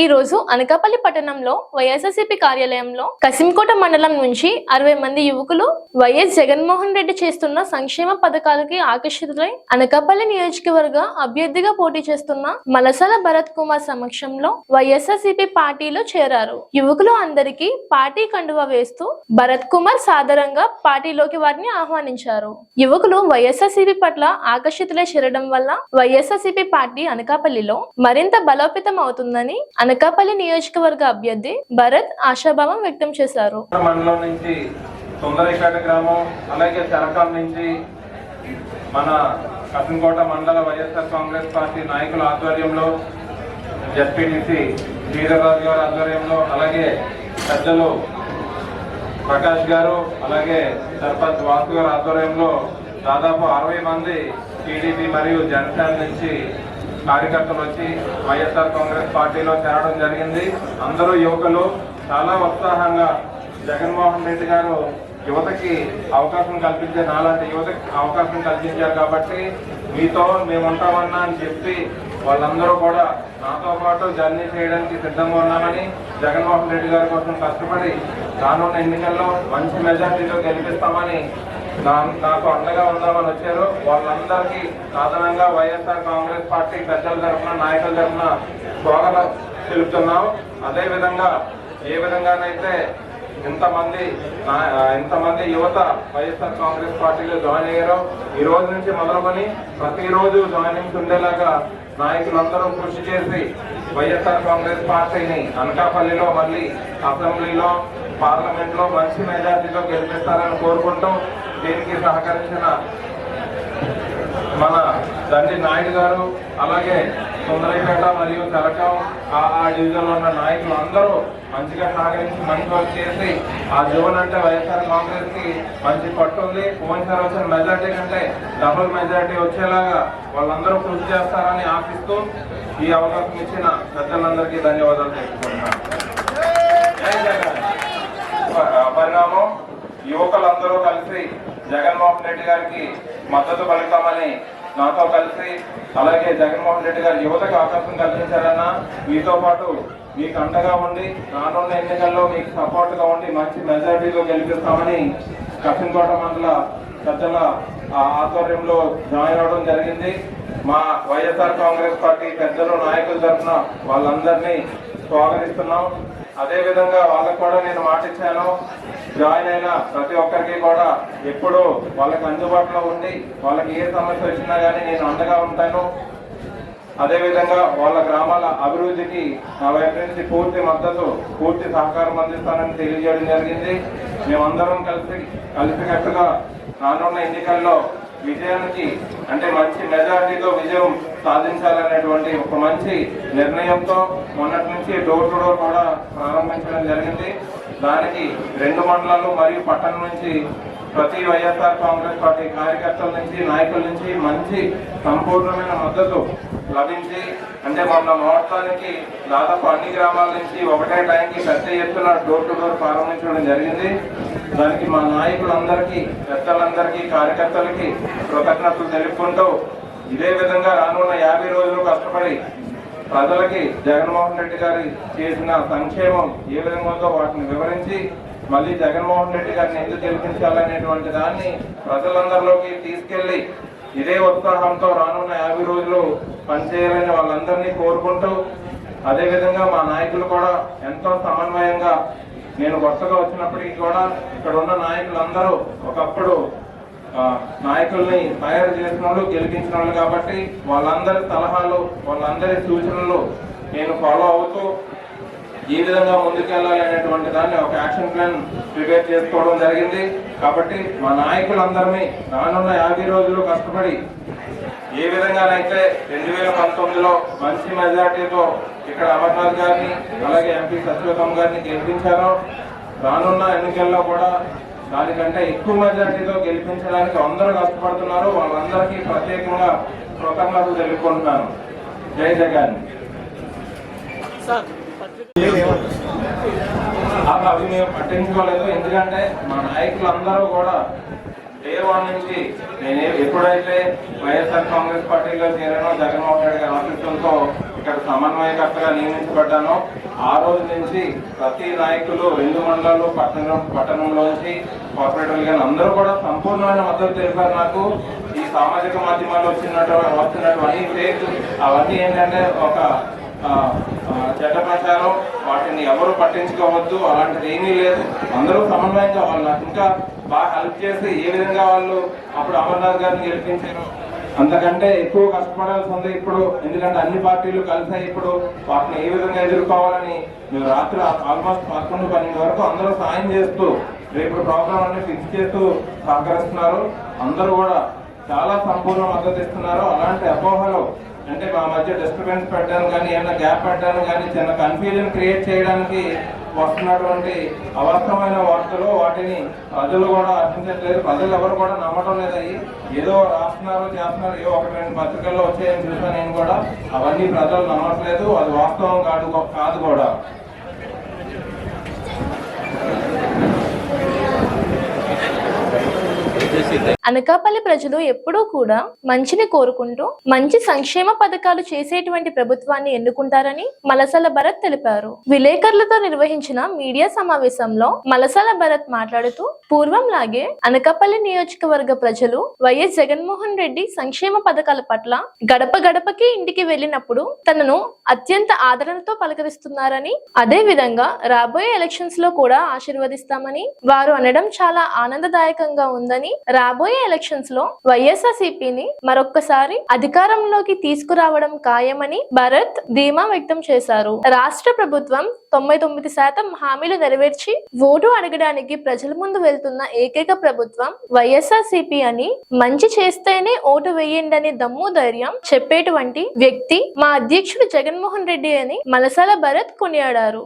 ఈ రోజు అనకాపల్లి పట్టణంలో వైఎస్ఆర్సీపీ కార్యాలయంలో కసింకోట మండలం నుంచి అరవై మంది యువకులు వైఎస్ జగన్మోహన్ రెడ్డి చేస్తున్న సంక్షేమ పథకాలకి ఆకర్షితులై అనకాపల్లి నియోజకవర్గ అభ్యర్థిగా పోటీ చేస్తున్న మలసాల భరత్ కుమార్ సమక్షంలో వైఎస్ఆర్సీపీ పార్టీలో చేరారు. యువకులు అందరికీ పార్టీ కండువా వేస్తూ భరత్ కుమార్ సాధారణంగా పార్టీలోకి వారిని ఆహ్వానించారు. యువకులు వైఎస్ఆర్సీపీ పట్ల ఆకర్షితులై చేరడం వల్ల వైఎస్ఆర్సీపీ పార్టీ అనకాపల్లిలో మరింత బలోపేతం అవుతుందని అనకాపల్లి నియోజకవర్గ అభ్యర్థి భరత్ ఆశాభావం వ్యక్తం చేశారు. మండలం నుంచి సుందరిపేట గ్రామం అలాగే చరకాల నుంచి మన కసంకోట మండల వైఎస్ఆర్ కాంగ్రెస్ పార్టీ నాయకుల ఆధ్వర్యంలో జడ్పీటీసీ శ్రీధర్రాజు గారి ఆధ్వర్యంలో అలాగే పెద్దలు ప్రకాష్ గారు అలాగే సర్పంచ్ వాసు గారి ఆధ్వర్యంలో దాదాపు అరవై మంది టీడీపీ మరియు జనసేన నుంచి కార్యకర్తలు వచ్చి వైఎస్ఆర్ కాంగ్రెస్ పార్టీలో చేరడం జరిగింది. అందరూ యువకులు చాలా ఉత్సాహంగా జగన్మోహన్ రెడ్డి గారు యువతకి అవకాశం కల్పించే నాలాంటి యువతకి అవకాశం కల్పించారు కాబట్టి మీతో మేము ఉంటామన్నా అని చెప్పి వాళ్ళందరూ కూడా నాతో పాటు జర్నీ చేయడానికి సిద్ధంగా ఉన్నామని జగన్మోహన్ రెడ్డి గారి కోసం కష్టపడి రానున్న ఎన్నికల్లో మంచి మెజార్టీతో గెలిపిస్తామని నాకు అండగా ఉందామని వచ్చారు. వాళ్ళందరికీ అదనంగా వైఎస్ఆర్ కాంగ్రెస్ పార్టీ పెద్దల తరఫున నాయకుల తరఫున స్వాగతం తెలుపుతున్నాం. అదేవిధంగా ఏ విధంగానైతే ఇంతమంది ఇంతమంది యువత వైఎస్ఆర్ కాంగ్రెస్ పార్టీలో జాయిన్ అయ్యారో ఈ రోజు నుంచి మొదలుకొని ప్రతిరోజు జాయినింగ్స్ ఉండేలాగా నాయకులందరూ కృషి చేసి వైఎస్ఆర్ కాంగ్రెస్ పార్టీని అనకాపల్లిలో మళ్ళీ అసెంబ్లీలో పార్లమెంట్లో మంచి మెజార్టీతో గెలిపిస్తారని కోరుకుంటూ దీనికి సహకరించిన మన తండ్రి నాయుడు గారు అలాగే సుందరపేట మరియు తెలకం ఆ ఆ డివిజన్ ఉన్న నాయకులు అందరూ మంచిగా సహకరించి మంచి వర్క్ చేసి ఆ జోన్ అంటే వైఎస్ఆర్ కాంగ్రెస్కి మంచి పట్టు ఉంది. పోయినసారి వచ్చిన మెజార్టీ కంటే డబుల్ మెజార్టీ వచ్చేలాగా వాళ్ళందరూ కృషి చేస్తారని ఆశిస్తూ ఈ అవకాశం ఇచ్చిన పెద్దలందరికీ ధన్యవాదాలు తెలుపుకుంటున్నాను. పరిణామం యువకులందరూ కలిసి జగన్మోహన్ రెడ్డి గారికి మద్దతు పలుకుతామని నాతో కలిసి అలాగే జగన్మోహన్ రెడ్డి గారు యువతకు ఆకర్షణ కల్పించారన్న మీతో పాటు మీకు అండగా ఉండి రానున్న ఎన్నికల్లో మీకు సపోర్ట్గా ఉండి మంచి మెజారిటీలో గెలిపిస్తామని కసింకోట మండల పెద్దల ఆ ఆధ్వర్యంలో జాయిన్ అవడం జరిగింది. మా వైఎస్ఆర్ కాంగ్రెస్ పార్టీ పెద్దలు నాయకుల తరఫున వాళ్ళందరినీ స్వాగతిస్తున్నాం. అదే విధంగా వాళ్ళకు కూడా నేను మాటిచ్చాను జాయిన్ అయిన ప్రతి ఒక్కరికి కూడా ఎప్పుడు వాళ్ళకి అందుబాటులో ఉండి వాళ్ళకి ఏ సమస్య వచ్చినా కానీ నేను అండగా ఉంటాను. అదేవిధంగా వాళ్ళ గ్రామాల అభివృద్ధికి నా వైపు నుంచి పూర్తి మద్దతు పూర్తి సహకారం అందిస్తానని తెలియజేయడం జరిగింది. మేమందరం కలిసి కలిసికట్టుగా రానున్న ఎన్నికల్లో విజయానికి అంటే మంచి మెజారిటీతో విజయం సాధించాలనేటువంటి ఒక మంచి నిర్ణయంతో మొన్నటి నుంచి డోర్ టు డోర్ కూడా ప్రారంభించడం జరిగింది. దానికి రెండు మండలాలు మరియు పట్టణం నుంచి ప్రతి వైఎస్ఆర్ కాంగ్రెస్ పార్టీ కార్యకర్తల నుంచి నాయకుల నుంచి మంచి సంపూర్ణమైన మద్దతు లభించి అంటే మొన్న ముహూర్తానికి దాదాపు అన్ని గ్రామాల నుంచి ఒకటే టైంకి పెద్ద ఎత్తున డోర్ టు డోర్ ప్రారంభించడం జరిగింది. దానికి మా నాయకులందరికీ పెద్దలందరికీ కార్యకర్తలకి కృతజ్ఞతలు తెలుపుకుంటూ ఇదే విధంగా రానున్న యాభై రోజులు కష్టపడి ప్రజలకి జగన్మోహన్ రెడ్డి గారి చేసిన సంక్షేమం ఏ విధంగా ఉందో వాటిని వివరించి మళ్ళీ జగన్మోహన్ రెడ్డి గారిని ఎందుకు గెలిపించాలనేటువంటి దాన్ని ప్రజలందరిలోకి తీసుకెళ్ళి ఇదే ఉత్సాహంతో రానున్న యాభై రోజులు పనిచేయాలని వాళ్ళందరినీ కోరుకుంటూ అదేవిధంగా మా నాయకులు కూడా ఎంతో సమన్వయంగా నేను కొత్తగా వచ్చినప్పటికీ కూడా ఇక్కడ ఉన్న నాయకులందరూ ఒకప్పుడు నాయకుల్ని తయారు చేసిన వాళ్ళు గెలిపించిన వాళ్ళు కాబట్టి వాళ్ళందరి సలహాలు వాళ్ళందరి సూచనలు నేను ఫాలో అవుతూ ఈ విధంగా ముందుకెళ్ళాలి అనేటువంటి దాన్ని ఒక యాక్షన్ ప్లాన్ ప్రిపేర్ చేసుకోవడం జరిగింది. కాబట్టి మా నాయకులందరినీ రానున్న యాభై రోజులు కష్టపడి ఏ విధంగానైతే రెండు వేల పంతొమ్మిదిలో మంచి మెజార్టీతో ఇక్కడ అమర్నాథ్ గారిని అలాగే ఎంపీ సత్యోత్తమ్ గారిని గెలిపించారో రానున్న ఎన్నికల్లో కూడా దానికంటే ఎక్కువ మెజార్టీతో గెలిపించడానికి అందరూ కష్టపడుతున్నారు. వాళ్ళందరికీ ప్రత్యేకంగా కృతజ్ఞతలు తెలుపుకుంటున్నాను. జై జగన్. సార్ అవి మేము పట్టించుకోలేదు. ఎందుకంటే మా నాయకులందరూ కూడా డే వన్ నుంచి నేను ఎప్పుడైతే వైఎస్ఆర్ కాంగ్రెస్ పార్టీలో చేరానో జగన్మోహన్ రెడ్డి గారి ఆశీస్సులతో ఇక్కడ సమన్వయకర్తగా నియమించబడ్డాను ఆ రోజు నుంచి ప్రతి నాయకులు రెండు మండలాలు పట్టణం పట్టణంలోంచి కార్పొరేటర్లు కానీ అందరూ కూడా సంపూర్ణమైన మద్దతు తెలిపారు నాకు. ఈ సామాజిక మాధ్యమాల్లో వచ్చినట్టు వస్తున్నటువంటి ఫేక్ అవన్నీ ఏంటంటే ఒక ఆ, వాటిని ఎవరు పట్టించుకోవద్దు అలాంటిది ఏమీ లేదు. అందరూ సమన్వయంగా వాళ్ళు నాకు ఇంకా బాగా హెల్ప్ చేస్తే ఏ విధంగా వాళ్ళు అప్పుడు అమర్నాథ్ గారిని గెలిపించారు? అంతకంటే ఎక్కువ కష్టపడాల్సి ఉంది ఇప్పుడు. ఎందుకంటే అన్ని పార్టీలు కలిసాయి ఇప్పుడు. వాటిని ఏ విధంగా ఎదుర్కోవాలని మేము రాత్రి ఆల్మోస్ట్ పదకొండు పన్నెండు వరకు అందరూ సాయం చేస్తూ రేపు ప్రోగ్రామ్ అన్ని ఫిక్స్ చేస్తూ సహకరిస్తున్నారు. అందరూ కూడా చాలా సంపూర్ణ మద్దతు ఇస్తున్నారు. అలాంటి అపోహలు అంటే మా మధ్య డిస్టర్బెన్స్ పెట్టడం కానీ ఏమైనా గ్యాప్ పెట్టడం కానీ చిన్న కన్ఫ్యూజన్ క్రియేట్ చేయడానికి వస్తున్నటువంటి అవాస్తవమైన వార్తలు వాటిని ప్రజలు కూడా అర్థించట్లేదు. ప్రజలు ఎవరు కూడా నమ్మటం లేదు ఏదో రాస్తున్నారు చేస్తున్నారు ఏదో ఒకటి రెండు పత్రికల్లో వచ్చాయని చూసాను నేను కూడా అవన్నీ ప్రజలు నమ్మట్లేదు. అది వాస్తవం కాదు కాదు కూడా. అనకాపల్లి ప్రజలు ఎప్పుడూ కూడా మంచిని కోరుకుంటూ మంచి సంక్షేమ పథకాలు చేసేటువంటి ప్రభుత్వాన్ని ఎన్నుకుంటారని మలసల భరత్ తెలిపారు. విలేకరులతో నిర్వహించిన మీడియా సమావేశంలో మలసల భరత్ మాట్లాడుతూ పూర్వం లాగే అనకాపల్లి నియోజకవర్గ ప్రజలు వైఎస్ జగన్మోహన్ రెడ్డి సంక్షేమ పథకాల పట్ల గడప గడపకి ఇంటికి వెళ్ళినప్పుడు తనను అత్యంత ఆదరణతో పలకరిస్తున్నారని అదే విధంగా రాబోయే ఎలక్షన్స్లో కూడా ఆశీర్వదిస్తామని వారు అనడం చాలా ఆనందదాయకంగా ఉందని రాబోయే ఎలక్షన్స్లో వైఎస్ఆర్సీపీని మరొక్కసారి అధికారంలోకి తీసుకురావడం ఖాయమని భరత్ ధీమా వ్యక్తం చేశారు. రాష్ట్ర ప్రభుత్వం తొంభై తొమ్మిది శాతం హామీలు నెరవేర్చి ఓటు అడగడానికి ప్రజల ముందు వెళ్తున్న ఏకైక ప్రభుత్వం వైఎస్ఆర్సీపీ అని మంచి చేస్తేనే ఓటు వేయండి అనే దమ్ము ధైర్యం చెప్పేటువంటి వ్యక్తి మా అధ్యక్షుడు జగన్మోహన్ రెడ్డి అని మలసాల భరత్ కొనియాడారు.